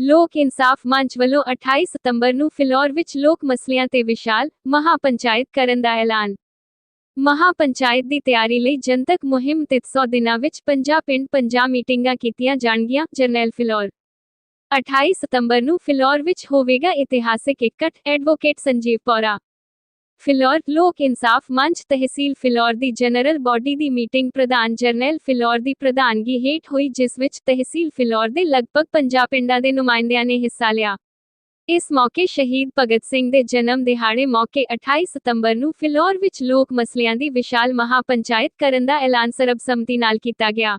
ਲੋਕ ਇਨਸਾਫ ਮੰਚ ਵੱਲੋਂ 28 ਸਤੰਬਰ ਨੂੰ ਫਿਲੌਰ ਵਿੱਚ ਲੋਕ ਮਸਲਿਆਂ ਤੇ ਵਿਸ਼ਾਲ ਮਹਾ ਪੰਚਾਇਤ ਕਰਨ ਦਾ ਐਲਾਨ। ਮਹਾ ਪੰਚਾਇਤ ਦੀ ਤਿਆਰੀ ਲਈ ਜਨਤਕ ਮੁਹਿੰਮ ਤੇ 100 ਦਿਨਾਂ ਵਿੱਚ 50 ਪਿੰਡ 50 ਮੀਟਿੰਗਾਂ ਕੀਤੀਆਂ ਜਾਣਗੀਆਂ, ਜਰਨੈਲ ਫਿਲੌਰ। 28 ਸਤੰਬਰ ਨੂੰ ਫਿਲੌਰ ਵਿੱਚ ਹੋਵੇਗਾ ਇਤਿਹਾਸਿਕ ਇਕੱਠ ਐਡਵੋਕੇਟ ਸੰਜੀਵ ਪੌਰਾ ਫਿਲੌਰ ਲੋਕ ਇਨਸਾਫ ਮੰਚ ਤਹਿਸੀਲ ਫਿਲੌਰ ਦੀ ਜਨਰਲ ਬਾਡੀ ਦੀ ਮੀਟਿੰਗ ਪ੍ਰਧਾਨ ਜਰਨੈਲ ਫਿਲੌਰ ਦੀ ਪ੍ਰਧਾਨਗੀ ਹੇਠ ਹੋਈ, ਜਿਸ ਵਿੱਚ ਤਹਿਸੀਲ ਫਿਲੌਰ ਦੇ ਲਗਭਗ 50 ਪਿੰਡਾਂ ਦੇ ਨੁਮਾਇੰਦਿਆਂ ਨੇ ਹਿੱਸਾ ਲਿਆ। ਇਸ ਮੌਕੇ ਸ਼ਹੀਦ ਭਗਤ ਸਿੰਘ ਦੇ ਜਨਮ ਦਿਹਾੜੇ ਮੌਕੇ 28 ਸਤੰਬਰ ਨੂੰ ਫਿਲੌਰ ਵਿੱਚ ਲੋਕ ਮਸਲਿਆਂ ਦੀ ਵਿਸ਼ਾਲ ਮਹਾ ਪੰਚਾਇਤ ਕਰਨ ਦਾ ਐਲਾਨ ਸਰਬਸੰਮਤੀ ਨਾਲ ਕੀਤਾ ਗਿਆ।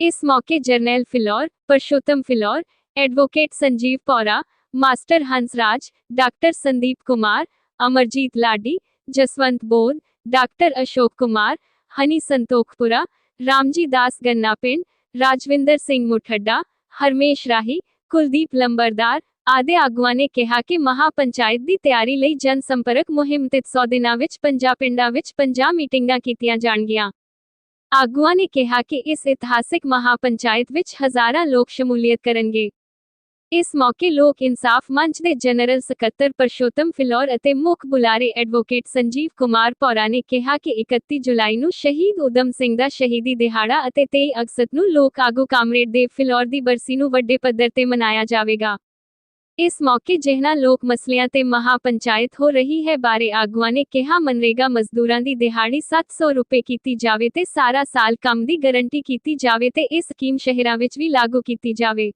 ਇਸ ਮੌਕੇ Jarnail Phillaur, Parshotam Phillaur, advocate Sanjeev Paura master Hansraj, doctor Sandeep Kumar Amarjeet Ladi Jaswant Bodh doctor Ashok Kumar Honey Santokhpura Ramji Das Ganna Pind Rajwinder Singh Muthadda Harmesh ਰਾਹੀ ਕੁਲਦੀਪ ਲੰਬਰਦਾਰ ਆਦਿ ਆਗੂਆਂ ਨੇ ਕਿਹਾ ਕਿ ਮਹਾ ਪੰਚਾਇਤ ਦੀ ਤਿਆਰੀ ਲਈ ਜਨ ਸੰਪਰਕ ਮੁਹਿੰਮ ਤੇ 100 ਦਿਨਾਂ ਵਿੱਚ 50 ਪਿੰਡਾਂ ਵਿੱਚ 50 ਮੀਟਿੰਗਾਂ ਕੀਤੀਆਂ ਜਾਣਗੀਆਂ ਆਗੂਆਂ ਨੇ ਕਿਹਾ ਕਿ ਇਸ ਇਤਿਹਾਸਿਕ ਮਹਾ ਪੰਚਾਇਤ ਵਿੱਚ ਹਜ਼ਾਰਾਂ ਲੋਕ ਸ਼ਮੂਲੀਅਤ ਕਰਨਗੇ ਇਸ ਮੌਕੇ ਲੋਕ ਇਨਸਾਫ ਮੰਚ ਦੇ ਜਨਰਲ ਸਕੱਤਰ ਪਰਸ਼ੋਤਮ ਫਿਲੌਰ ਅਤੇ ਮੁੱਖ ਬੁਲਾਰੇ ਐਡਵੋਕੇਟ ਸੰਜੀਵ ਕੁਮਾਰ ਪੌਰਾ ਨੇ ਕਿਹਾ ਕਿ 31 ਜੁਲਾਈ ਨੂੰ ਸ਼ਹੀਦ ਉਦਮ ਸਿੰਘ ਦਾ ਸ਼ਹੀਦੀ ਦਿਹਾੜਾ ਅਤੇ 23 ਅਗਸਤ ਨੂੰ ਲੋਕ ਆਗੂ ਕਾਮਰੇਡ ਦੇਵ ਫਿਲੌਰ ਦੀ ਬਰਸੀ ਨੂੰ ਵੱਡੇ ਪੱਧਰ ਤੇ ਮਨਾਇਆ ਜਾਵੇਗਾ। ਇਸ ਮੌਕੇ ਜਿਹਨਾਂ ਲੋਕ ਮਸਲਿਆਂ ਤੇ ਮਹਾ ਪੰਚਾਇਤ ਹੋ ਰਹੀ ਹੈ ਬਾਰੇ ਆਗੂਆਂ ਨੇ ਕਿਹਾ, ਮਨਰੇਗਾ ਮਜ਼ਦੂਰਾਂ ਦੀ ਦਿਹਾੜੀ 700 ਰੁਪਏ ਕੀਤੀ ਜਾਵੇ ਤੇ ਸਾਰਾ ਸਾਲ ਕੰਮ ਦੀ ਗਾਰੰਟੀ ਕੀਤੀ ਜਾਵੇ ਤੇ ਇਹ ਸਕੀਮ ਸ਼ਹਿਰਾਂ ਵਿੱਚ ਵੀ ਲਾਗੂ ਕੀਤੀ ਜਾਵੇ।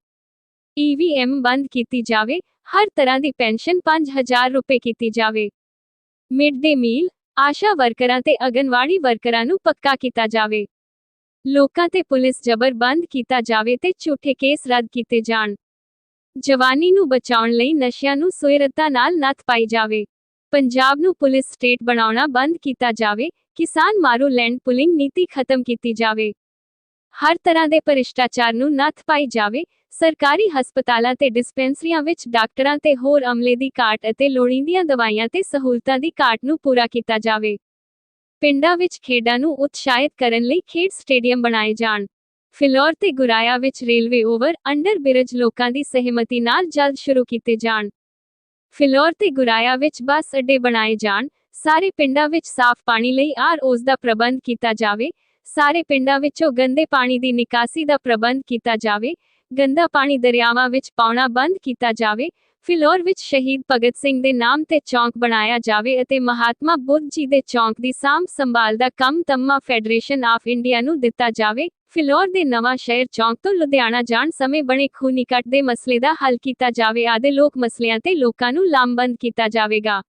ਈਵੀਐਮ ਬੰਦ ਕੀਤੀ ਜਾਵੇ, ਹਰ ਤਰ੍ਹਾਂ ਦੀ ਪੈਨਸ਼ਨ 5000 ਰੁਪਏ ਕੀਤੀ ਜਾਵੇ। ਮਿਡ ਡੇ ਮੀਲ, ਆਸ਼ਾ ਵਰਕਰਾਂ ਤੇ ਅਗਨਵਾੜੀ ਵਰਕਰਾਂ ਨੂੰ ਪੱਕਾ ਕੀਤਾ ਜਾਵੇ। ਲੋਕਾਂ ਤੇ ਪੁਲਿਸ ਜ਼ਬਰ ਬੰਦ ਕੀਤਾ ਜਾਵੇ ਤੇ ਝੂਠੇ ਕੇਸ ਰੱਦ ਕੀਤੇ ਜਾਣ। ਜਵਾਨੀ ਨੂੰ ਬਚਾਉਣ ਲਈ ਨਸ਼ਿਆਂ ਨੂੰ ਸੁਇਰਤਾ ਨਾਲ ਨੱਥ ਪਾਈ ਜਾਵੇ। ਪੰਜਾਬ ਨੂੰ ਪੁਲਿਸ ਸਟੇਟ ਬਣਾਉਣਾ ਬੰਦ ਕੀਤਾ ਜਾਵੇ, ਕਿਸਾਨ ਮਾਰੂ ਲੈਂਡ ਪੁਲਿੰਗ ਨੀਤੀ ਖਤਮ ਕੀਤੀ ਜਾਵੇ। ਹਰ ਤਰ੍ਹਾਂ ਦੇ ਭ੍ਰਿਸ਼ਟਾਚਾਰ ਨੂੰ ਨੱਥ ਪਾਈ ਜਾਵੇ, ਸਰਕਾਰੀ ਹਸਪਤਾਲਾਂ ਤੇ ਡਿਸਪੈਂਸਰੀਆਂ ਵਿੱਚ ਡਾਕਟਰਾਂ ਤੇ ਹੋਰ ਅਮਲੇ ਦੀ ਘਾਟ ਅਤੇ ਲੋੜੀਂਦੀਆਂ ਦਵਾਈਆਂ ਤੇ ਸਹੂਲਤਾਂ ਦੀ ਘਾਟ ਨੂੰ ਪੂਰਾ ਕੀਤਾ ਜਾਵੇ। ਪਿੰਡਾਂ ਵਿੱਚ ਖੇਡਾਂ ਨੂੰ ਉਤਸ਼ਾਹਿਤ ਕਰਨ ਲਈ ਖੇਡ ਸਟੇਡੀਅਮ ਬਣਾਏ ਜਾਣ। ਫਿਲੌਰ ਤੇ ਗੁਰਾਇਆ ਵਿੱਚ ਰੇਲਵੇ ਓਵਰ, ਅੰਡਰ ਬ੍ਰਿਜ ਲੋਕਾਂ ਦੀ ਸਹਿਮਤੀ ਨਾਲ ਜਲਦ ਸ਼ੁਰੂ ਕੀਤੇ ਜਾਣ। ਫਿਲੌਰ ਤੇ ਗੁਰਾਇਆ ਵਿੱਚ ਬੱਸ ਅੱਡੇ ਬਣਾਏ ਜਾਣ। ਸਾਰੇ ਪਿੰਡਾਂ ਵਿੱਚ ਸਾਫ਼ ਪਾਣੀ ਲਈ ਆਰਓਜ਼ ਦਾ ਪ੍ਰਬੰਧ ਕੀਤਾ ਜਾਵੇ। ਸਾਰੇ ਪਿੰਡਾਂ ਵਿੱਚੋਂ ਗੰਦੇ ਪਾਣੀ ਦੀ ਨਿਕਾਸੀ ਦਾ ਪ੍ਰਬੰਧ ਕੀਤਾ ਜਾਵੇ, ਗੰਦਾ ਪਾਣੀ ਦਰਿਆਵਾਂ ਵਿੱਚ ਪਾਉਣਾ ਬੰਦ ਕੀਤਾ ਜਾਵੇ, ਫਿਲੌਰ ਵਿੱਚ ਸ਼ਹੀਦ ਭਗਤ ਸਿੰਘ ਦੇ ਨਾਮ ਤੇ ਚੌਂਕ ਬਣਾਇਆ ਜਾਵੇ ਅਤੇ ਮਹਾਤਮਾ ਬੁੱਧ ਜੀ ਦੇ ਚੌਂਕ ਦੀ ਸਾਂਭ ਸੰਭਾਲ ਦਾ ਕੰਮ ਤੰਮਾ ਫੈਡਰੇਸ਼ਨ ਆਫ ਇੰਡੀਆ ਨੂੰ ਦਿੱਤਾ ਜਾਵੇ, ਫਿਲੌਰ ਦੇ ਨਵਾਂ ਸ਼ਹਿਰ ਚੌਂਕ ਤੋਂ ਲੁਧਿਆਣਾ ਜਾਣ ਸਮੇਂ ਬਣੇ ਖੂਨੀ ਕੱਟ ਦੇ ਮਸਲੇ ਦਾ ਹੱਲ ਕੀਤਾ ਜਾਵੇ, ਆਦੇ ਲੋਕ ਮਸਲਿਆਂ ਤੇ ਲੋਕਾਂ ਨੂੰ ਲਾਮਬੰਦ ਕੀਤਾ ਜਾਵੇਗਾ।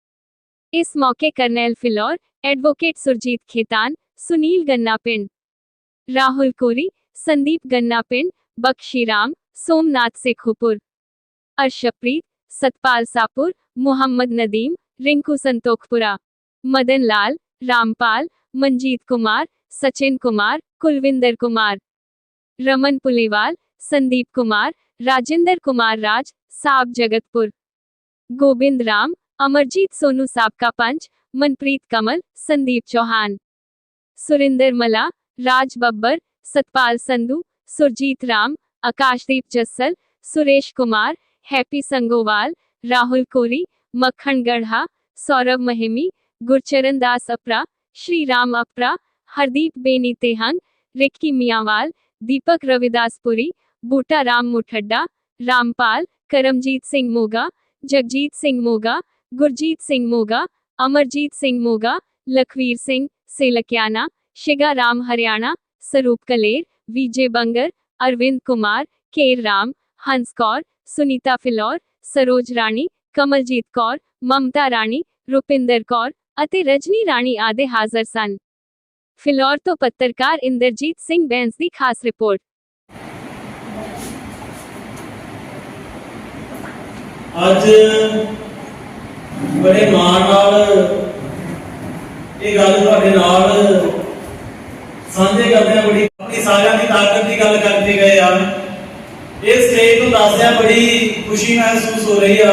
ਇਸ ਮੌਕੇ ਕਰਨੈਲ ਫਿਲੌਰ, ਐਡਵੋਕੇਟ ਸੁਰਜੀਤ ਖੇਤਾਨ सुनील गन्नापिंड राहुल कोरी, संदीप गन्नापिंड बख्शीराम सोमनाथ सेखोपुर। अर्शप्रीत, सतपाल सापुर, मोहम्मद नदीम, रिंकू संतोखपुरा। मदन लाल, रामपाल, मंजीत कुमार, सचिन कुमार, कुलविंदर कुमार। रमन पुलेवाल, संदीप कुमार, राजेंद्र कुमार राज, साब जगतपुर। गोविंद राम, अमरजीत सोनू साब का पंच, मनप्रीत कमल, संदीप चौहान। ਸੰਦੀਪ ਚੌਹਾਨ ਸੁਰਿੰਦਰ ਮਲਾ ਰਾਜ ਬੱਬਰ ਸਤਪਾਲ ਸੰਧੂ ਸੁਰਜੀਤ ਰਾਮ ਆਕਾਸ਼ਦੀਪ ਜੱਸਲ ਸੁਰੇਸ਼ ਕੁਮਾਰ ਹੈਪੀ ਸੰਗੋਵਾਲ ਰਾਹੁਲ ਕੋਰੀ ਮੱਖਣ ਗੜ੍ਹਾ ਸੌਰਵ ਮਹਿਮੀ ਗੁਰਚਰਨ ਦਾਸ ਅਪਰਾ ਸ਼੍ਰੀ ਰਾਮ ਅਪਰਾ ਹਰਦੀਪ ਬੇਨੀ ਤੇਹੰਗ ਰਿੱਕੀ ਮਿਆਂਵਾਲ ਦੀਪਕ ਰਵਿਦਾਸਪੁਰੀ ਬੂਟਾ ਰਾਮ ਮੁਠੱਡਾ ਰਾਮਪਾਲ ਕਰਮਜੀਤ ਸਿੰਘ ਮੋਗਾ ਜਗਜੀਤ ਸਿੰਘ ਮੋਗਾ ਗੁਰਜੀਤ ਸਿੰਘ ਮੋਗਾ ਅਮਰਜੀਤ ਸਿੰਘ ਮੋਗਾ ਲਖਵੀਰ ਸਿੰਘ ਸੇਲਕਿਆਨਾ ਸ਼ਿਗਾ ਰਾਮ ਹਰਿਆਣਾ ਸਰੂਪ ਕਲੇਰ ਵਿਜੇ ਬੰਗਰ ਅਰਵਿੰਦ ਕੁਮਾਰ ਕੇਰ ਰਾਮ ਹੰਸ ਕੌਰ ਸੁਨੀਤਾ ਫਿਲੌਰ ਸਰੋਜ ਰਾਣੀ ਕਮਲਜੀਤ ਕੌਰ ਮਮਤਾ ਰਾਣੀ ਰੁਪਿੰਦਰ ਕੌਰ ਅਤੇ ਰਜਨੀ ਰਾਣੀ ਆਦਿ ਹਾਜ਼ਰ ਸਨ। ਫਿਲੌਰ ਤੋਂ ਪੱਤਰਕਾਰ ਇੰਦਰਜੀਤ ਸਿੰਘ ਬੈਂਸ ਦੀ ਖਾਸ ਰਿਪੋਰਟ। ਅੱਜ ਬੜੇ ਮਾਣ ਨਾਲ ਇਹ ਗੱਲ ਤੁਹਾਡੇ ਨਾਲ ਸਾਂਝੇ ਕਰਦੇ ਆ ਬੜੀ ਆਪਣੀ ਸਾਰਿਆਂ ਦੀ ਤਾਕਤ ਦੀ ਗੱਲ ਕਰਦੇ ਗਏ ਆ ਇਹ ਸਟੇਜ ਤੋਂ ਦੱਸਦਿਆਂ ਬੜੀ ਖੁਸ਼ੀ ਮਹਿਸੂਸ ਹੋ ਰਹੀ ਆ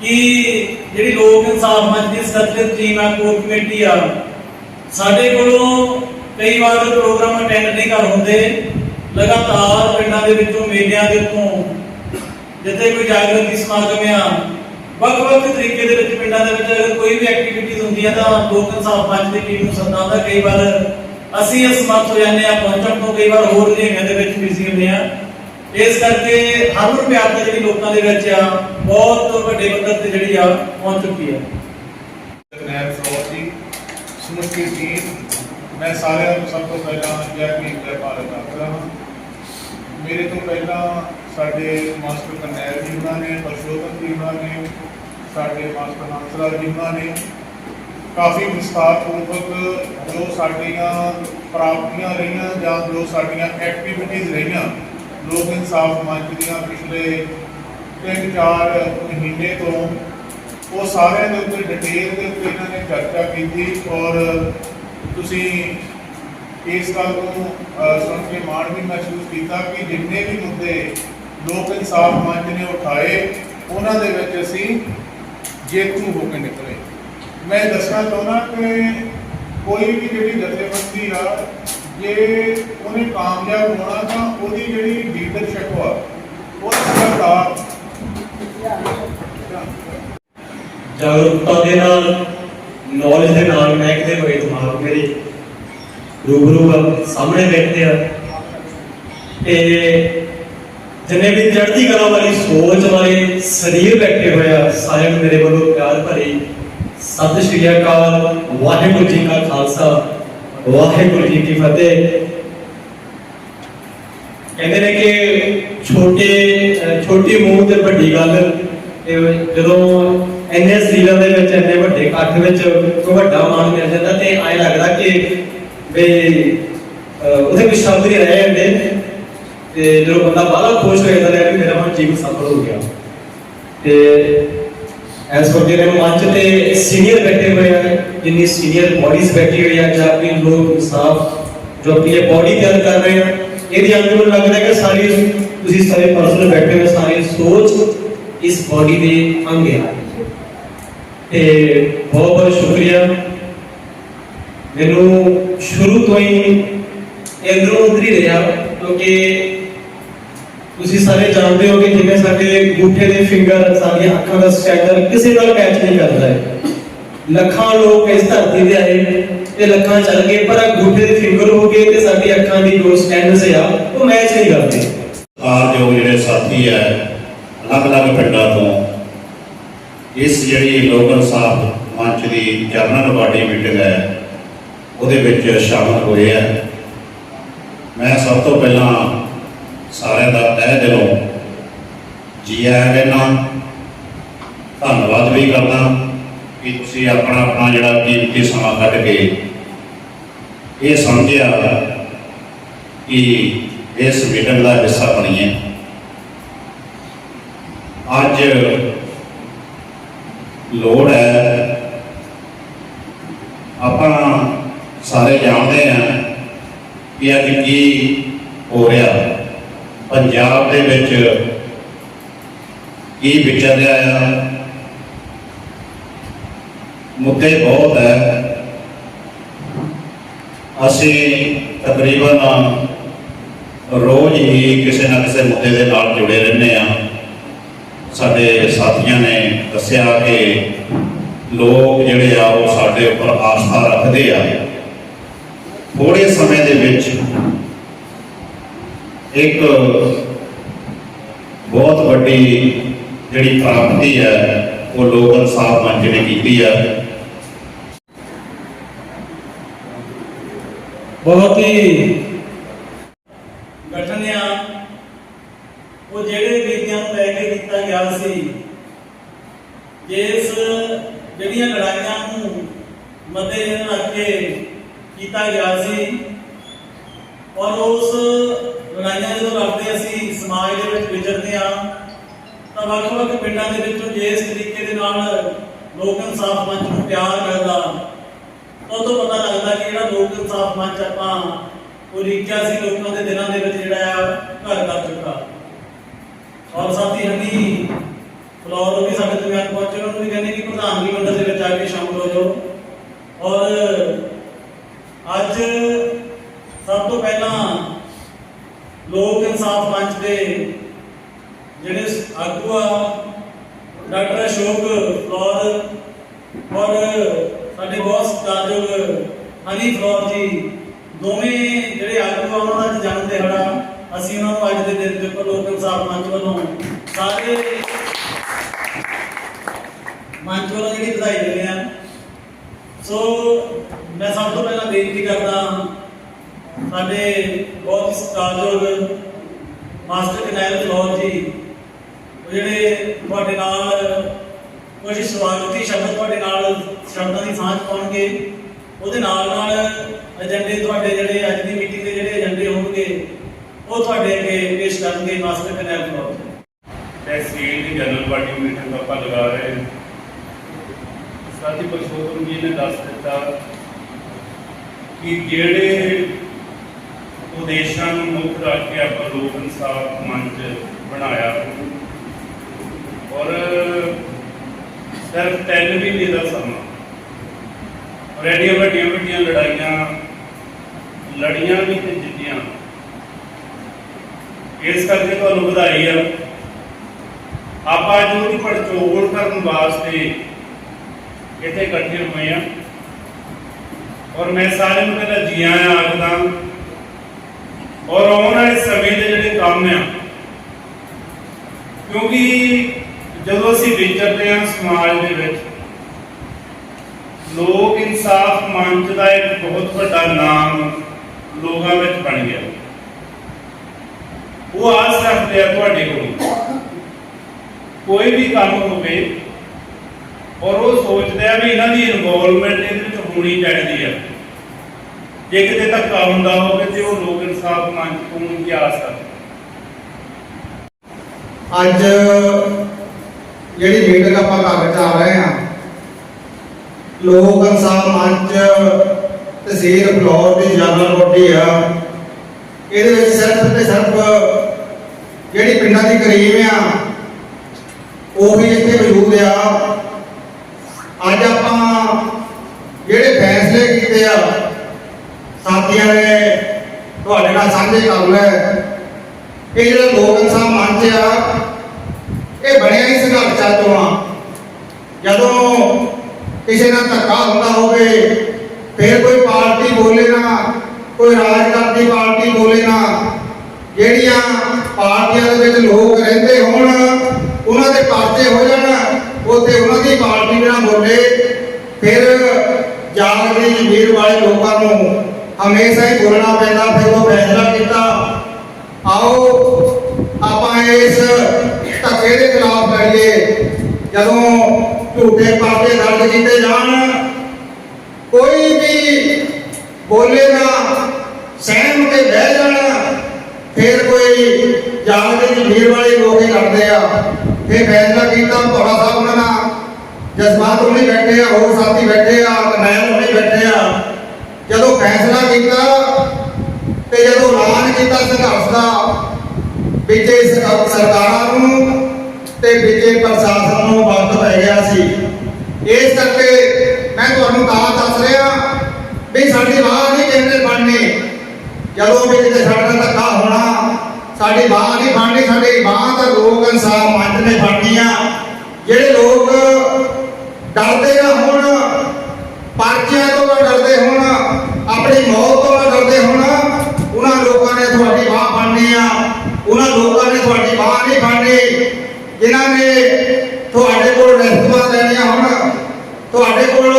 ਕਿ ਜਿਹੜੀ ਲੋਕ ਇਨਸਾਫ ਮੰਚ ਦੀ ਸਕੱਤਰ ਟੀਮ ਆ ਕੋਰ ਕਮੇਟੀ ਆ, ਸਾਡੇ ਕੋਲੋਂ ਕਈ ਵਾਰ ਪ੍ਰੋਗਰਾਮ ਅਟੈਂਡ ਨਹੀਂ ਕਰ ਹੁੰਦੇ। ਲਗਾਤਾਰ ਪਿੰਡਾਂ ਦੇ ਵਿੱਚੋਂ ਮੇਲਿਆਂ ਦੇ ਉੱਤੋਂ, ਜਿੱਥੇ ਕੋਈ ਜਾਗਰਤੀ ਸਮਾਗਮ ਆ, ਵੱਖ-ਵੱਖ ਤਰੀਕੇ ਦੇ ਵਿੱਚ ਪਿੰਡਾਂ ਦੇ ਵਿੱਚ ਅਗਰ ਕੋਈ ਵੀ ਐਕਟੀਵਿਟੀਜ਼ ਹੁੰਦੀ ਹੈ ਤਾਂ ਲੋਕ ਇਨਸਾਫ ਮੰਚ ਦੀ ਟੀਮ ਨੂੰ ਸੱਦਾ ਹੁੰਦਾ। ਕਈ ਵਾਰ ਅਸੀਂ ਅਸਮਰਥ ਹੋ ਜਾਂਦੇ ਆ ਪਹੁੰਚਣ ਤੋਂ ਕਈ ਵਾਰ ਹੋਰ ਲੇਖਾਂ ਦੇ ਵਿੱਚ ਬਿਜ਼ੀ ਹੁੰਦੇ ਆ ਇਸ ਕਰਕੇ ਹਰ ਪਿਆਰ ਜਿਹੜੀ ਲੋਕਾਂ ਦੇ ਵਿੱਚ ਆ, ਬਹੁਤ ਵੱਡੇ ਪੱਧਰ ਤੇ ਜਿਹੜੀ ਆ, ਪਹੁੰਚ ਚੁੱਕੀ ਆ। ਨੈਬ ਸੌਰ ਜੀ ਸਮੁੱਚੀ ਟੀਮ ਮੈਂ ਸਾਰਿਆਂ ਨੂੰ ਸਭ ਤੋਂ ਪਹਿਲਾਂ ਜੈ ਭੀਮ, ਜੈ ਭਾਰਤ ਆਖਦਾ ਹਾਂ। ਮੇਰੇ ਤੋਂ ਪਹਿਲਾਂ ਸਾਡੇ ਮਾਸਟਰ ਕਰਨੈਲ ਜੀ ਉਹਨਾਂ ਨੇ, ਪਰਸ਼ੋਤਮ ਜੀ ਉਹਨਾਂ ਨੇ, ਸਾਡੇ ਮਾਸਟਰ ਹੰਸਰਾਜ ਜੀ ਉਹਨਾਂ ਨੇ। ਕਾਫੀ ਵਿਸਤਾਰਪੂਰਵਕ ਜੋ ਸਾਡੀਆਂ ਪ੍ਰਾਪਤੀਆਂ ਰਹੀਆਂ ਜਾਂ ਜੋ ਸਾਡੀਆਂ ਐਕਟੀਵਿਟੀਜ਼ ਰਹੀਆਂ ਲੋਕ ਇਨਸਾਫ ਮੰਚ ਦੀਆਂ ਪਿਛਲੇ ਤਿੰਨ ਚਾਰ ਮਹੀਨੇ ਤੋਂ ਉਹ ਸਾਰਿਆਂ ਦੇ ਉੱਤੇ ਡਿਟੇਲ ਦੇ ਉੱਤੇ ਇਹਨਾਂ ਨੇ ਚਰਚਾ ਕੀਤੀ ਔਰ ਤੁਸੀਂ ਇਸ ਗੱਲ ਨੂੰ ਸੁਣ ਕੇ ਮਾਣ ਵੀ ਮਹਿਸੂਸ ਕੀਤਾ ਕਿ ਜਿੰਨੇ ਵੀ ਮੁੱਦੇ ਲੋਕ ਇਨਸਾਫ ਮੰਚ ਨੇ, ਉਠਾਏ, ਉਹਨਾਂ ਦੇ ਵਿੱਚ ਅਸੀਂ ਜੇਤੂ ਹੋ ਕੇ ਨਿਕਲੇ। ਮੈਂ ਦੱਸਣਾ ਚਾਹੁੰਦਾ ਕਿ ਕੋਈ ਵੀ ਜਿਹੜੀ ਜਥੇਬੰਦੀ ਆ ਜੇ ਉਹਨੇ ਕਾਮਯਾਬ ਹੋਣਾ ਤਾਂ ਉਹਦੀ ਜਿਹੜੀ ਲੀਡਰਸ਼ਿਪ ਆ, ਉਹ ਸਰਕਾਰ ਜਾਗਰੂਕਤਾ ਦੇ ਨਾਲ ਨੌਲੇਜ ਦੇ ਨਾਲ ਮਹਿਕਦੇ ਹੋਏ ਦਿਮਾਗ ਮੇਰੇ ਰੂਬਰੂ ਸਾਹਮਣੇ ਬੈਠੇ ਆ। ਤੇ ਜਿੰਨੇ ਵੀ ਚੜ੍ਹਦੀ ਕਲਾ ਵਾਲੀ ਸੋਚ ਵਾਲੇ ਸਰੀਰ ਬੈਠੇ ਹੋਇਆ ਸਾਰਿਆਂ ਨੂੰ ਮੇਰੇ ਵੱਲੋਂ ਪਿਆਰ ਭਰੀ ਸਤਿ ਸ਼੍ਰੀ ਅਕਾਲ, ਵਾਹਿਗੁਰੂ ਜੀ ਕਾ ਖਾਲਸਾ। ਵਾਹਿਗੁਰੂ ਜੀ ਕੀ ਫਤਿਹ। ਕਹਿੰਦੇ ਨੇ ਕਿ ਛੋਟੇ ਛੋਟੀ ਮੂੰਹ ਤੇ ਵੱਡੀ ਗੱਲ। ਜਦੋਂ ਇੰਨੇ ਸਰੀਰਾਂ ਦੇ ਵਿੱਚ, ਇੰਨੇ ਵੱਡੇ ਇਕੱਠ ਵਿੱਚ ਕੋਈ ਵੱਡਾ ਮਾਨ ਮਿਲ ਜਾਂਦਾ ਤੇ ਐਂ ਲੱਗਦਾ ਕਿ ਵੀ, ਅਹ ਉਹਦੇ ਕੋਈ ਸ਼ਬਦ ਨਹੀਂ ਰਹਿ ਜਾਂਦੇ। ਤੇ ਜਦੋਂ ਬੰਦਾ ਬਾਹਲਾ ਖੁਸ਼ ਹੋ ਜਾਂਦਾ ਹੈ ਕਿ ਮੇਰਾ ਮਨ ਜੀਵਨ ਸਫਲ ਹੋ ਗਿਆ। ਤੇ ਐਸ ਵਕਤ ਦੇ ਮੰਚ ਤੇ ਸੀਨੀਅਰ ਬੈਠੇ ਹੋਏ ਆ, ਜਿੰਨੀ ਸੀਨੀਅਰ ਬਾਡੀਜ਼ ਬੈਠੀ ਹੋਈ ਆ, ਜਾਂ ਆਪਣੀ ਲੋਕ ਇਨਸਾਫ ਜੋ ਆਪਣੀ ਬਾਡੀ ਤਿਆਰ ਕਰ ਰਹੇ ਆ, ਇਹਦੀ ਅੰਦਰ ਮੈਨੂੰ ਲੱਗਦਾ ਕਿ ਸਾਰੀ ਤੁਸੀਂ ਸਾਰੇ ਪਰਸਨ ਬੈਠੇ ਹੋਏ ਸਾਰੇ ਸੋਚ ਇਸ ਬਾਡੀ ਦੇ ਅੰਗ ਹੈ ਤੇ ਬਹੁਤ ਬਹੁਤ ਸ਼ੁਕਰੀਆ। ਮੈਨੂੰ ਸ਼ੁਰੂ ਤੋਂ ਹੀ ਅੰਦਰੋਂ ਉਤਰੀ ਰਿਹਾ, ਕਿਉਂਕਿ ਤੁਸੀਂ ਸਾਰੇ ਜਾਣਦੇ ਹੋ ਕਿ ਜਿਵੇਂ ਸਾਡੇ ਅੰਗੂਠੇ ਦੇ ਫਿੰਗਰ ਸਾਡੀਆਂ ਅੱਖਾਂ ਦਾ ਸਕੈਨਰ ਕਿਸੇ ਨਾਲ ਮੈਚ ਨਹੀਂ ਕਰਦਾ ਹੈ। ਲੱਖਾਂ ਲੋਕ ਇਸ ਧਰਤੀ ਤੇ ਆਏ ਤੇ ਲੱਖਾਂ ਚੱਲ ਗਏ, ਪਰ ਅੰਗੂਠੇ ਦੇ ਫਿੰਗਰ ਹੋ ਗਏ ਤੇ ਸਾਡੀ ਅੱਖਾਂ ਦੀ ਜੋ ਸਕੈਨਰਸ ਆ, ਉਹ ਮੈਚ ਨਹੀਂ ਕਰਦੇ। ਆਰ ਜੋ ਜਿਹੜੇ ਸਾਥੀ ਹੈ, ਅਲੱਗ-ਅਲੱਗ ਪਿੰਡਾਂ ਤੋਂ, ਇਸ ਜਿਹੜੀ ਲੋਕਲ ਇਨਸਾਫ ਮੰਚ ਦੀ ਜਨਰਲ ਬਾਡੀ ਮੀਟਿੰਗ ਹੈ, ਉਹਦੇ ਵਿੱਚ ਸ਼ਾਮਲ ਹੋਏ ਆ। ਮੈਂ ਸਭ ਤੋਂ ਪਹਿਲਾਂ ਸਾਰਿਆਂ ਦਾ ਤਹਿ ਦਿਲੋਂ ਜੀ ਆਇਆਂ ਕਹਿਣਾ ਧੰਨਵਾਦ ਵੀ ਕਰਦਾ ਕਿ ਤੁਸੀਂ ਆਪਣਾ ਆਪਣਾ ਜਿਹੜਾ ਕੀਮਤੀ ਸਮਾਂ ਕੱਢ ਕੇ ਇਹ ਸਮਝਿਆ ਕਿ ਇਸ ਮੀਟਿੰਗ ਦਾ ਹਿੱਸਾ ਬਣੀਏ। ਅੱਜ ਲੋੜ ਹੈ, ਆਪਾਂ ਸਾਰੇ ਜਾਣਦੇ ਹਾਂ ਕਿ ਅੱਜ ਕੀ ਹੋ ਰਿਹਾ। ਪੰਜਾਬ ਦੇ ਵਿੱਚ ਕੀ ਵਿਚਰ ਰਿਹਾ ਆ? ਮੁੱਦੇ ਬਹੁਤ ਹੈ। ਅਸੀਂ ਤਕਰੀਬਨ ਰੋਜ਼ ਹੀ ਕਿਸੇ ਨਾ ਕਿਸੇ ਮੁੱਦੇ ਦੇ ਨਾਲ ਜੁੜੇ ਰਹਿੰਦੇ ਆ ਸਾਡੇ ਸਾਥੀਆਂ ਨੇ ਦੱਸਿਆ ਕਿ ਲੋਕ ਜਿਹੜੇ ਆ, ਉਹ ਸਾਡੇ ਉੱਪਰ ਆਸਥਾ ਰੱਖਦੇ ਆ। ਥੋੜੇ ਸਮੇਂ ਦੇ ਵਿੱਚ ਇੱਕ ਬਹੁਤ ਵੱਡੀ ਜਿਹੜੀ ਪ੍ਰਾਪਤੀ ਹੈ, ਉਹ ਲੋਕ ਇਨਸਾਫ ਮੰਚ ਨੇ ਕੀਤੀ ਹੈ। ਬਹੁਤ ਹੀ ਗਠਨ ਆ ਉਹ ਜਿਹੜੇ ਰੀਤੀਆਂ ਨੂੰ ਲੈ ਕੇ ਕੀਤਾ ਗਿਆ ਸੀ ਜਿਸ ਜਿਹੜੀਆਂ ਲੜਾਈਆਂ ਨੂੰ ਮੱਦੇ ਨਜ਼ਰ ਰੱਖ ਕੇ ਕੀਤਾ ਗਿਆ ਸੀ, ਔਰ ਉਸ ਲੜਾਈਆਂ ਜਦੋਂ ਲੜਦੇ ਅਸੀਂ, ਸਮਾਜ ਦੇ ਵਿੱਚ ਵਿਚਰਦੇ ਆ ਤਾਂ ਵੱਖ-ਵੱਖ ਪਿੰਡਾਂ ਦੇ ਵਿੱਚੋਂ ਜਿਸ ਤਰੀਕੇ ਦੇ ਨਾਲ ਲੋਕ ਇਨਸਾਫ ਮੰਚ ਨੂੰ ਪਿਆਰ ਕਰਦਾ ਉਹ ਪਤਾ ਲੱਗਦਾ ਕਿ ਜਿਹੜਾ ਲੋਕ ਇਨਸਾਫ ਮੰਚ ਆਪਾਂ ਉਹ ਸੀ, ਲੋਕਾਂ ਦੇ ਦਿਲਾਂ ਦੇ ਵਿੱਚ ਜਿਹੜਾ ਆ, ਘਰ ਕਰ ਚੁੱਕਾ ਔਰ ਸਾਥੀ ਹਨੀ ਫਲੋਰ ਵੀ ਸਾਡੇ ਦਰਮਿਆਨ ਪਹੁੰਚੇ, ਉਹਨਾਂ ਨੂੰ ਵੀ ਕਹਿੰਦੇ ਕਿ ਪ੍ਰਧਾਨਗੀ ਮੰਡਲ ਦੇ ਵਿੱਚ ਆ ਕੇ ਸ਼ਾਮਲ ਹੋ ਜਾਓ ਔਰ ਅੱਜ ਪਹਿਲਾਂ ਲੋਕ ਇਨਸਾਫ ਮੰਚ ਦੇ ਜਿਹੜੇ ਆਗੂ ਆ ਡਾਕਟਰ ਅਸ਼ੋਕ ਫਲੋਰ। ਔਰ ਸਾਡੇ ਬਹੁਤ ਸਤਿਕਾਰਯੋਗ ਹਨੀ ਫਲੋਰ ਜੀ, ਦੋਵੇਂ ਜਿਹੜੇ ਆਗੂ ਆ, ਉਹਨਾਂ ਦਾ ਜਨਮ ਦਿਹਾੜਾ ਅਸੀਂ ਉਹਨਾਂ ਨੂੰ ਅੱਜ ਦੇ ਦਿਨ ਦੇ ਲੋਕ ਇਨਸਾਫ ਮੰਚ ਵੱਲੋਂ ਸਾਰੇ ਮੰਚ ਵੱਲੋਂ ਜਿਹੜੀ ਵਧਾਈ ਦਿੰਦੇ ਆ ਸੋ ਮੈਂ ਸਭ ਤੋਂ ਪਹਿਲਾਂ ਬੇਨਤੀ ਕਰਦਾ ਸਾਡੇ ਬਹੁਤ ਸਤਿਕਾਰਯੋਗ ਮਾਸਟਰ ਕਨੈਲ ਫਲੋਰ ਜੀ ਜਿਹੜੇ ਤੁਹਾਡੇ ਨਾਲ ਕੁਝ ਸਵਾਗਤੀ ਸ਼ਬਦ ਤੁਹਾਡੇ ਨਾਲ, ਸ਼ਬਦਾਂ ਦੀ ਸਾਂਝ ਪਾਉਣਗੇ। ਉਹਦੇ ਨਾਲ ਨਾਲ ਏਜੰਡੇ ਤੁਹਾਡੇ ਜਿਹੜੇ ਅੱਜ ਦੀ ਮੀਟਿੰਗ ਦੇ ਜਿਹੜੇ ਏਜੰਡੇ ਹੋਣਗੇ, ਉਹ ਤੁਹਾਡੇ ਅੱਗੇ ਪੇਸ਼ ਕਰਨਗੇ ਮਾਸਟਰ ਕਨੈਲ ਫਲੋਰ ਤਹਿਸੀਲ ਦੀ ਜਨਰਲ ਬਾਡੀ ਮੀਟਿੰਗ ਆਪਾਂ ਲਗਾ ਰਹੇ ਹਾਂ। ਸਾਥੀ ਪਰਸ਼ੋਤਮ ਜੀ ਨੇ ਦੱਸ ਦਿੱਤਾ ਕਿ ਜਿਹੜੇ ਉਦੇਸ਼ਾਂ ਨੂੰ ਮੁੱਖ ਰੱਖ ਕੇ ਆਪਾਂ ਲੋਕ ਇਨਸਾਫ ਮੰਚ ਬਣਾਇਆ। ਔਰ ਸਿਰਫ ਤਿੰਨ ਮਹੀਨੇ ਦਾ ਸਮਾਂ। ਔਰ ਵੱਡੀਆਂ ਵੱਡੀਆਂ ਲੜਾਈਆਂ, ਲੜੀਆਂ ਵੀ ਤੇ ਜਿੱਤੀਆਂ। ਇਸ ਕਰਕੇ ਤੁਹਾਨੂੰ ਵਧਾਈ ਆ। ਆਪਾਂ ਅੱਜ ਉਹਦੀ ਪੜਚੋਲ ਕਰਨ ਵਾਸਤੇ ਇੱਥੇ ਇਕੱਠੇ ਹੋਏ ਆ। ਔਰ ਮੈਂ ਸਾਰਿਆਂ ਨੂੰ ਕਹਿੰਦਾ ਜੀ ਆਇਆਂ ਆਖਦਾ। ਔਰ ਆਉਣ ਵਾਲੇ ਸਮੇਂ ਦੇ ਜਿਹੜੇ ਕੰਮ ਆ, ਕਿਉਂਕਿ ਜਦੋਂ ਅਸੀਂ ਵਿਚਰਦੇ ਹਾਂ ਸਮਾਜ ਦੇ ਵਿੱਚ, ਲੋਕ ਇਨਸਾਫ ਮੰਚ ਦਾ ਇੱਕ ਬਹੁਤ ਵੱਡਾ ਨਾਮ ਲੋਕਾਂ ਵਿੱਚ ਬਣ ਗਿਆ। ਉਹ ਆਸ ਰੱਖਦੇ ਆ ਤੁਹਾਡੇ ਕੋਲ, ਕੋਈ ਵੀ ਕੰਮ ਹੋਵੇ ਔਰ ਉਹ ਸੋਚਦੇ ਆ ਵੀ ਇਹਨਾਂ ਦੀ ਇਨਵੋਲਵਮੈਂਟ ਇਹਦੇ ਵਿੱਚ ਹੋਣੀ ਚਾਹੀਦੀ ਆ। ਜੇ ਕਿਤੇ ਧੱਕਾ ਹੁੰਦਾ ਹੋਵੇ ਤੇ ਉਹ ਲੋਕ ਇਨਸਾਫ ਮੰਚ ਤੋਂ ਕੀ ਆਸ ਕਰਦੇ ਅੱਜ ਜਿਹੜੀ ਮੀਟਿੰਗ ਆਪਾਂ ਕਰ ਚਾ ਰਹੇ ਹਾਂ, ਲੋਕ ਇਨਸਾਫ ਮੰਚ ਤਹਿਸੀਲ ਫਲੋਰ ਦੀ ਜਨਰਲ ਬੋਡੀ ਆ, ਇਹਦੇ ਵਿੱਚ ਸਿਰਫ ਤੇ ਸਿਰਫ ਜਿਹੜੀ ਪਿੰਡਾਂ ਦੀ ਕਰੀਮ ਆ, ਉਹ ਵੀ ਇੱਥੇ ਮੌਜੂਦ ਆ। ਅੱਜ ਆਪਾਂ ਜਿਹੜੇ ਫੈਸਲੇ ਕੀਤੇ ਆ, ਸਾਥੀਆਂ ਨੇ ਤੁਹਾਡੇ ਨਾਲ ਸਾਂਝੇ ਕਰ ਲਏ। ਇਹ ਜਿਹੜਾ ਲੋਕ ਇਨਸਾਫ ਮੰਚ ਆ ਇਹ ਬਣਿਆ ਹੀ ਸੰਘਰਸ਼ਾਂ ਤੋਂ ਆ ਜਦੋਂ ਕਿਸੇ ਨਾਲ ਧੱਕਾ ਹੁੰਦਾ ਹੋਵੇ, ਫਿਰ ਕੋਈ ਪਾਰਟੀ ਬੋਲੇ ਨਾ, ਕੋਈ ਰਾਜ ਪਾਰਟੀ ਬੋਲੇ ਨਾ, ਜਿਹੜੀਆਂ ਪਾਰਟੀਆਂ ਦੇ ਵਿੱਚ ਲੋਕ ਰਹਿੰਦੇ ਹੋਣ, ਉਹਨਾਂ ਦੇ ਪਰਚੇ ਹੋ ਜਾਣ, ਉੱਥੇ ਉਹਨਾਂ ਦੀ ਪਾਰਟੀ ਨਾਲ ਬੋਲੇ, ਫਿਰ ਜਾਗਦੀ ਜ਼ਮੀਰ ਵਾਲੇ ਲੋਕਾਂ ਨੂੰ ਹਮੇਸ਼ਾ ਹੀ ਬੋਲਣਾ ਪੈਂਦਾ, ਫਿਰ ਉਹ ਫੈਸਲਾ ਕੀਤਾ। ਆਓ, ਆਪਾਂ ਇਸ ਧੱਕੇ ਦੇ ਖਿਲਾਫ ਲੜੀਏ। ਜਦੋਂ ਝੂਠੇ ਪਾਪੇ ਦਰਜ ਕੀਤੇ ਜਾਣ, ਕੋਈ ਵੀ ਬੋਲੇਗਾ ਸਹਿਮ ਕੇ ਬਹਿ ਜਾਣਾ, ਫਿਰ ਕੋਈ ਜਾਗਦੇ ਦੀ ਭੀੜ ਵਾਲੇ ਲੋਕ ਹੀ ਲੜਦੇ ਆ। ਫਿਰ ਫੈਸਲਾ ਕੀਤਾ ਭੋਲਾ ਸਾਹਿਬ ਉਹਨਾਂ ਨਾਲ। ਜਜ਼ਬਾਤ ਉਹਨੇ ਬੈਠੇ ਆ, ਹੋਰ ਸਾਥੀ ਬੈਠੇ ਆ, ਕਨੈਲ ਉਹਨੇ ਬੈਠੇ ਆ। ਜਦੋਂ ਫੈਸਲਾ ਕੀਤਾ ਤੇ ਜਦੋਂ ਐਲਾਨ ਕੀਤਾ ਸੰਘਰਸ਼ ਦਾ ਵਿੱਚ ਇਸ ਸਰਕਾਰਾਂ ਨੂੰ ਤੇ ਵਿੱਚ ਪ੍ਰਸ਼ਾਸਨ ਨੂੰ ਵਕਤ ਪੈ ਗਿਆ ਸੀ। ਇਸ ਕਰਕੇ ਮੈਂ ਤੁਹਾਨੂੰ ਤਾਂ ਦੱਸ ਰਿਹਾ ਵੀ ਸਾਡੀ ਬਾਹ ਨਹੀਂ ਕਿਸੇ ਬਣਨੀ। ਜਦੋਂ ਵੀ ਕਿਤੇ ਸਾਡੇ ਧੱਕਾ ਹੋਣਾ, ਸਾਡੀ ਬਾਹ ਨਹੀਂ ਬਣਨੀ, ਸਾਡੀ ਬਾਹ ਤਾਂ ਲੋਕ ਇਨਸਾਫ ਮੰਚ ਨੇ ਬਣਨੀਆਂ ਜਿਹੜੇ ਲੋਕ ਡਰਦੇ ਨਾ ਹੋਣ ਪਰਚਿਆਂ ਤੋਂ ਨਾ ਡਰਦੇ ਹੋਣ ਆਪਣੀ ਮੌਤ ਤੋਂ ਨਾ ਡਰਦੇ ਹੋਣ ਉਹਨਾਂ ਲੋਕਾਂ ਨੇ ਤੁਹਾਡੀ ਬਾਹ ਫੜਨੀ ਆ ਉਹਨਾਂ ਲੋਕਾਂ ਨੇ ਤੁਹਾਡੀ ਬਾਹ ਨਹੀਂ ਫੜਨੀ ਜਿਨ੍ਹਾਂ ਨੇ ਤੁਹਾਡੇ ਕੋਲ ਰਿਸ਼ਵਤਾਂ ਲੈਣੀਆਂ ਹੋਣ ਤੁਹਾਡੇ ਕੋਲ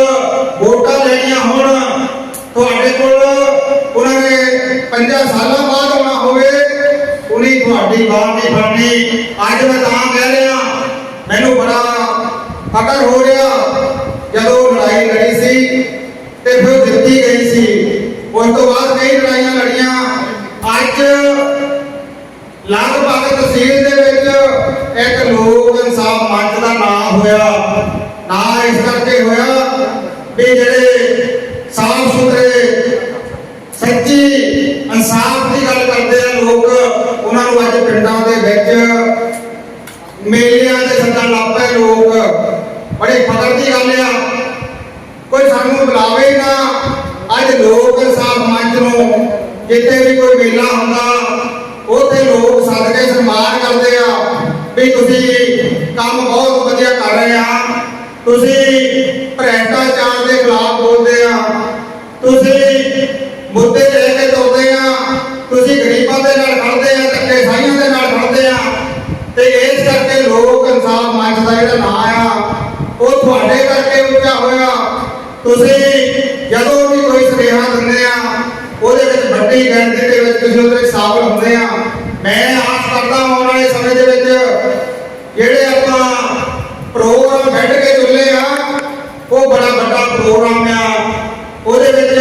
ਵੋਟਾਂ ਲੈਣੀਆਂ ਹੋਣ ਤੁਹਾਡੇ ਕੋਲ ਉਹਨਾਂ ਨੇ 50 ਸਾਲਾਂ ਬਾਅਦ ਆਉਣਾ ਹੋਵੇ ਉਹਨੇ ਤੁਹਾਡੀ ਬਾਹ ਨਹੀਂ ਫੜਨੀ ਅੱਜ ਮੈਂ ਤਾਂ ਕਹਿ ਰਿਹਾ ਮੈਨੂੰ ਬੜਾ ਫਕਰ ਹੋ ਰਿਹਾ ਜਦੋਂ ਲੜਾਈ ਲੜੀ ਸੀ ਤੇ ਫਿਰ ਜਿੱਤੀ ਗਈ ਸੀ ਉਸ ਤੋਂ ਬਾਅਦ ਕਈ ਲੜਾਈਆਂ ਲੜੀਆਂ ਅੱਜ ਲਗਭਗ ਤਹਿਸੀਲ ਦੇ ਵਿੱਚ ਇੱਕ ਲੋਕ ਇਨਸਾਫ ਮੰਚ ਦਾ ਨਾਮ ਹੋਇਆ ਨਾ ਇਸ ਕਰਕੇ ਹੋਇਆ ਵੀ ਜਿਹੜੇ ਸਾਫ਼ ਸੁਥਰੇ, ਸੱਚੀ ਇਨਸਾਫ ਦੀ ਗੱਲ ਕਰਦੇ ਆ ਲੋਕ, ਉਹਨਾਂ ਨੂੰ ਅੱਜ ਪਿੰਡਾਂ ਦੇ ਵਿੱਚ ਮੇਲਿਆਂ ਦੇ ਸੱਦਣ ਲੱਗ ਲੋਕ। ਬੜੇ ਫਖਰ ਦੀ ਗੱਲ ਆ। ਕੋਈ ਸਾਨੂੰ ਬੁਲਾਵੇ ਨਾ, ਅੱਜ ਲੋਕ ਇਨਸਾਫ ਮੰਚ ਨੂੰ ਜਿੱਥੇ ਵੀ ਕੋਈ ਮੇਲਾ ਹੁੰਦਾ, ਉੱਥੇ ਲੋਕ ਸੱਦ ਕੇ ਸਨਮਾਨ ਕਰਦੇ ਆ ਵੀ ਤੁਸੀਂ ਕੰਮ ਬਹੁਤ ਵਧੀਆ ਕਰ ਰਹੇ ਆ। ਤੁਸੀਂ ਭ੍ਰਿਸ਼ਟਾਚਾਰ ਦੇ ਖਿਲਾਫ ਬੋਲਦੇ ਆ, ਤੁਸੀਂ ਮੁੱਦੇ ਲੈ ਕੇ ਤੁਰਦੇ ਆ, ਤੁਸੀਂ ਗਰੀਬਾਂ ਦੇ ਨਾਲ ਖੜਦੇ ਆ, ਧੱਕੇ ਸਾਈਆਂ ਦੇ ਨਾਲ ਖੜਦੇ ਆ, ਤੇ ਇਸ ਕਰਕੇ ਲੋਕ ਇਨਸਾਫ ਮੰਚ ਦਾ ਜਿਹੜਾ ਨਾਂ ਆ, ਉਹ ਤੁਹਾਡੇ ਕਰਕੇ ਉੱਚਾ ਹੋਇਆ। ਤੁਸੀਂ ਜਦੋਂ ਵੀ ਕੋਈ ਸੁਨੇਹਾ ਦਿੰਦੇ ਆ, ਉਹਦੇ ਵਿੱਚ ਵੱਡੀ ਗਿਣਤੀ ਦੇ ਵਿੱਚ ਤੁਸੀਂ ਉਹਦੇ ਸ਼ਾਮਲ ਹੁੰਦੇ ਆ। ਮੈਂ ਆਸ ਕਰਦਾ ਆਉਣ ਵਾਲੇ ਸਮੇਂ ਦੇ ਵਿੱਚ ਜਿਹੜੇ ਆਪਾਂ ਪ੍ਰੋਗਰਾਮ ਬੈਠ ਕੇ ਚੱਲੇ ਆ ਉਹ ਬੜਾ ਵੱਡਾ ਪ੍ਰੋਗਰਾਮ ਆ। ਉਹਦੇ ਵਿੱਚ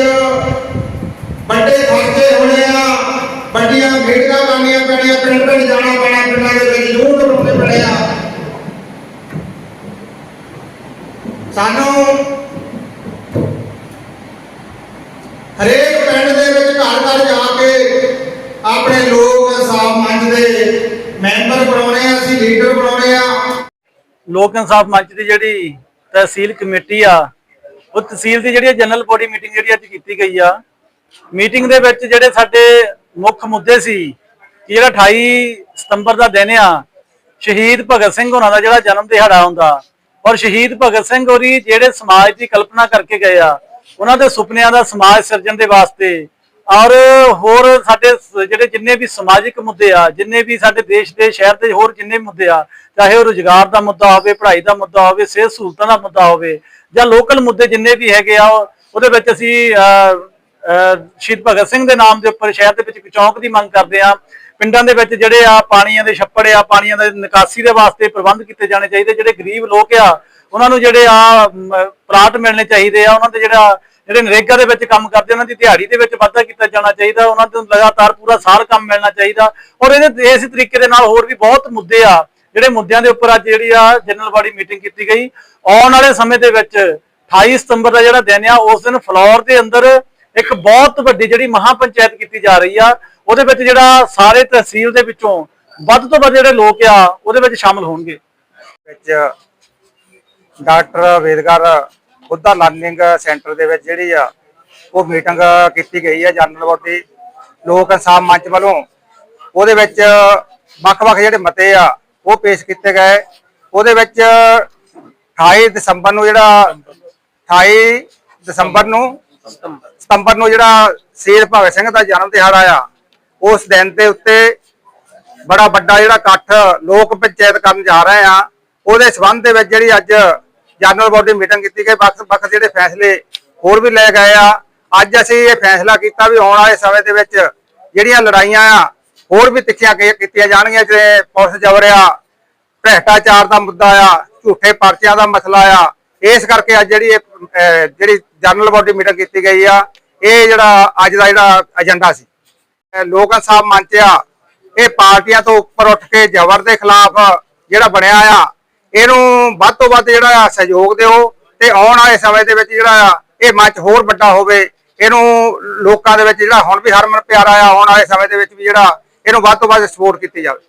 ਵੱਡੇ ਖਰਚੇ ਹੋਣੇ ਆ। ਵੱਡੀਆਂ ਮੀਟਿੰਗਾਂ ਕਰਨੀਆਂ ਪੈਣੀਆਂ, ਪਿੰਡ ਪਿੰਡ ਜਾਣਾ ਪੈਣਾ, ਪਿੰਡਾਂ ਦੇ ਵਿੱਚ ਜ਼ਰੂਰ ਬਣਾਉਣੇ ਪੈਣੇ ਆ। ਸਾਨੂੰ ਹਰੇਕ ਪਿੰਡ ਦੇ ਵਿੱਚ ਘਰ ਘਰ ਜਾ ਕੇ ਆਪਣੇ ਲੋਕ ਇਨਸਾਫ਼ ਮੰਚ ਦੇ ਮੈਂਬਰ ਬਣਾਉਣੇ ਆ, ਅਸੀਂ ਲੀਡਰ ਬਣਾਉਣੇ ਆ। ਲੋਕ ਇਨਸਾਫ ਮੰਚ ਦੀ ਜਿਹੜੀ ਤਹਿਸੀਲ ਕਮੇਟੀ ਆ ਉਹ ਤਹਿਸੀਲ ਦੀ ਜਿਹੜੀ ਜਨਰਲ ਬੋਡੀ ਮੀਟਿੰਗ ਜਿਹੜੀ ਅੱਜ ਕੀਤੀ ਗਈ ਆ ਮੀਟਿੰਗ ਦੇ ਵਿੱਚ ਜਿਹੜੇ ਸਾਡੇ ਮੁੱਖ ਮੁੱਦੇ ਸੀ, ਕਿ ਜਿਹੜਾ 28 ਸਤੰਬਰ ਦਾ ਦਿਨ ਆ, ਸ਼ਹੀਦ ਭਗਤ ਸਿੰਘ ਹੋਣਾ ਦਾ ਜਿਹੜਾ ਜਨਮ ਦਿਹਾੜਾ ਹੁੰਦਾ, ਔਰ ਸ਼ਹੀਦ ਭਗਤ ਸਿੰਘ ਹੋਰੀ ਜਿਹੜੇ ਸਮਾਜ ਦੀ ਕਲਪਨਾ ਕਰਕੇ ਗਏ ਆ, ਉਹਨਾਂ ਦੇ ਸੁਪਨਿਆਂ ਦਾ ਸਮਾਜ ਸਿਰਜਣ ਦੇ ਵਾਸਤੇ, ਔਰ ਹੋਰ ਸਾਡੇ ਜਿਹੜੇ ਜਿੰਨੇ ਵੀ ਸਮਾਜਿਕ ਮੁੱਦੇ ਆ, ਜਿੰਨੇ ਵੀ ਸਾਡੇ ਦੇਸ਼ ਦੇ ਸ਼ਹਿਰ ਦੇ ਹੋਰ ਜਿੰਨੇ ਵੀ ਮੁੱਦੇ ਆ, ਚਾਹੇ ਉਹ ਰੁਜ਼ਗਾਰ ਦਾ ਮੁੱਦਾ ਹੋਵੇ, ਪੜ੍ਹਾਈ ਦਾ ਮੁੱਦਾ ਹੋਵੇ, ਸਿਹਤ ਸਹੂਲਤਾਂ ਦਾ ਮੁੱਦਾ ਹੋਵੇ ਜਾਂ ਲੋਕਲ ਮੁੱਦੇ ਜਿੰਨੇ ਵੀ ਹੈਗੇ ਆ ਉਹਦੇ ਵਿੱਚ ਅਸੀਂ ਅਹ, ਅਹ, ਸ਼ਹੀਦ ਭਗਤ ਸਿੰਘ ਦੇ ਨਾਮ ਦੇ ਉੱਪਰ ਸ਼ਹਿਰ ਦੇ ਵਿੱਚ ਇੱਕ ਚੌਂਕ ਦੀ ਮੰਗ ਕਰਦੇ ਆ ਪਿੰਡਾਂ ਦੇ ਵਿੱਚ ਜਿਹੜੇ ਆ ਪਾਣੀਆਂ ਦੇ ਛੱਪੜ ਆ ਪਾਣੀਆਂ ਦੇ ਨਿਕਾਸੀ ਦੇ ਵਾਸਤੇ ਪ੍ਰਬੰਧ ਕੀਤੇ ਜਾਣੇ ਚਾਹੀਦੇ। ਜਿਹੜੇ ਗਰੀਬ ਲੋਕ ਆ ਉਹਨਾਂ ਨੂੰ ਜਿਹੜੇ ਆ ਮ, ਪਲਾਟ ਮਿਲਣੇ ਚਾਹੀਦੇ ਆ। ਉਹਨਾਂ ਦੇ ਜਿਹੜਾ ਜਿਹੜੇ ਨਰੇਗਾ ਦੇ ਵਿੱਚ ਕੰਮ ਕਰਦੇ ਉਹਨਾਂ ਦੀ ਦਿਹਾੜੀ ਦੇ ਵਿੱਚ ਵਾਧਾ ਕੀਤਾ ਜਾਣਾ ਚਾਹੀਦਾ। ਉਹਨਾਂ ਨੂੰ ਲਗਾਤਾਰ ਪੂਰਾ ਸਾਲ ਕੰਮ ਮਿਲਣਾ ਚਾਹੀਦਾ। ਔਰ ਇਹਦੇ ਇਸ ਤਰੀਕੇ ਦੇ ਨਾਲ ਹੋਰ ਵੀ ਬਹੁਤ ਮੁੱਦੇ ਆ। ਜਿਹੜੇ ਮੁੱਦਿਆਂ ਦੇ ਉੱਪਰ ਅੱਜ ਜਿਹੜੀ ਆ ਜਨਰਲ ਬਾਡੀ ਮੀਟਿੰਗ ਕੀਤੀ ਗਈ, ਆਉਣ ਵਾਲੇ ਸਮੇਂ ਦੇ ਵਿੱਚ 28 ਸਤੰਬਰ ਦਾ ਜਿਹੜਾ ਦਿਨ ਆ, ਉਸ ਦਿਨ ਫਲੋਰ ਦੇ ਅੰਦਰ ਇੱਕ ਬਹੁਤ ਵੱਡੀ ਜਿਹੜੀ ਮਹਾ ਪੰਚਾਇਤ ਕੀਤੀ ਜਾ ਰਹੀ ਆ, ਉਹਦੇ ਵਿੱਚ ਜਿਹੜਾ ਸਾਰੇ ਤਹਿਸੀਲ ਦੇ ਵਿੱਚੋਂ ਵੱਧ ਤੋਂ ਵੱਧ ਜਿਹੜੇ ਲੋਕ ਆ, ਉਹਦੇ ਵਿੱਚ ਸ਼ਾਮਲ ਹੋਣਗੇ। ਵਿੱਚ doctor Vedgar Buddha learning centre ਦੇ ਵਿੱਚ ਜਿਹੜੀ ਆ, ਉਹ ਮੀਟਿੰਗ ਕੀਤੀ ਗਈ ਆ ਜਨਰਲ ਬੋਡੀ। ਲੋਕ ਇਨਸਾਫ ਮੰਚ ਵੱਲੋਂ ਉਹਦੇ ਵਿੱਚ ਵੱਖ-ਵੱਖ ਜਿਹੜੇ ਮਤੇ ਆ ਉਹ ਪੇਸ਼ ਕੀਤੇ ਗਏ। ਉਹਦੇ ਵਿੱਚ 28 ਦਸੰਬਰ ਨੂੰ ਜਿਹੜਾ 28 ਦਸੰਬਰ ਨੂੰ ਸਤੰਬਰ ਨੂੰ ਜਿਹੜਾ ਸ਼ਹੀਦ ਭਗਤ ਸਿੰਘ ਦਾ ਜਨਮ ਦਿਹਾੜਾ ਆ ਉਸ ਦਿਨ ਦੇ ਉੱਤੇ ਬੜਾ ਵੱਡਾ ਜਿਹੜਾ ਇਕੱਠ ਲੋਕ ਪੰਚਾਇਤ ਕਰਨ ਜਾ ਰਹੇ ਆ। ਉਹਦੇ ਸਬੰਧ ਦੇ ਵਿੱਚ ਜਿਹੜੀ ਅੱਜ ਜਨਰਲ ਬੋਡੀ ਮੀਟਿੰਗ ਕੀਤੀ ਗਈ। ਵੱਖ ਵੱਖ ਜਿਹੜੇ ਫੈਸਲੇ ਹੋਰ ਵੀ ਲਏ ਗਏ ਆ। ਅੱਜ ਅਸੀਂ ਇਹ ਫੈਸਲਾ ਕੀਤਾ ਵੀ ਆਉਣ ਵਾਲੇ ਸਮੇਂ ਦੇ ਵਿੱਚ ਜਿਹੜੀਆਂ ਲੜਾਈਆਂ ਆ ਹੋਰ ਵੀ ਤਿੱਖੀਆਂ ਕੀਤੀਆਂ ਜਾਣਗੀਆਂ, ਜਿਵੇਂ ਪੁਲਿਸ ਜਬਰ ਭ੍ਰਿਸ਼ਟਾਚਾਰ ਦਾ ਮੁੱਦਾ ਆ, ਝੂਠੇ ਪਰਚਿਆਂ ਦਾ ਮਸਲਾ ਆ। ਇਸ ਕਰਕੇ ਅੱਜ ਜਿਹੜੀ ਜਿਹੜੀ ਜਨਰਲ ਬੋਡੀ ਮੀਟਿੰਗ ਕੀਤੀ ਗਈ ਆ, ਇਹ ਜਿਹੜਾ ਅੱਜ ਦਾ ਜਿਹੜਾ ਏਜੰਡਾ ਸੀ। ਲੋਕ ਇਨਸਾਫ ਮੰਚ ਇਹ ਪਾਰਟੀਆਂ ਤੋਂ ਉੱਪਰ ਉੱਠ ਕੇ ਜ਼ਬਰ ਦੇ ਖਿਲਾਫ ਜਿਹੜਾ ਬਣਿਆ ਆ, ਇਹਨੂੰ ਵੱਧ ਤੋਂ ਵੱਧ ਜਿਹੜਾ ਸਹਿਯੋਗ ਦਿਓ ਤੇ ਆਉਣ ਵਾਲੇ ਸਮੇਂ ਦੇ ਵਿੱਚ ਜਿਹੜਾ ਆ, ਇਹ ਮੰਚ ਹੋਰ ਵੱਡਾ ਹੋਵੇ। ਇਹਨੂੰ ਲੋਕਾਂ ਦੇ ਵਿੱਚ ਜਿਹੜਾ ਹੁਣ ਵੀ ਹਰਮਨ ਪਿਆਰਾ ਆ, ਆਉਣ ਵਾਲੇ ਸਮੇਂ ਦੇ ਵਿੱਚ ਵੀ ਜਿਹੜਾ ਇਹਨੂੰ ਵੱਧ ਤੋਂ ਵੱਧ ਸਪੋਰਟ ਕੀਤੀ ਜਾਵੇ।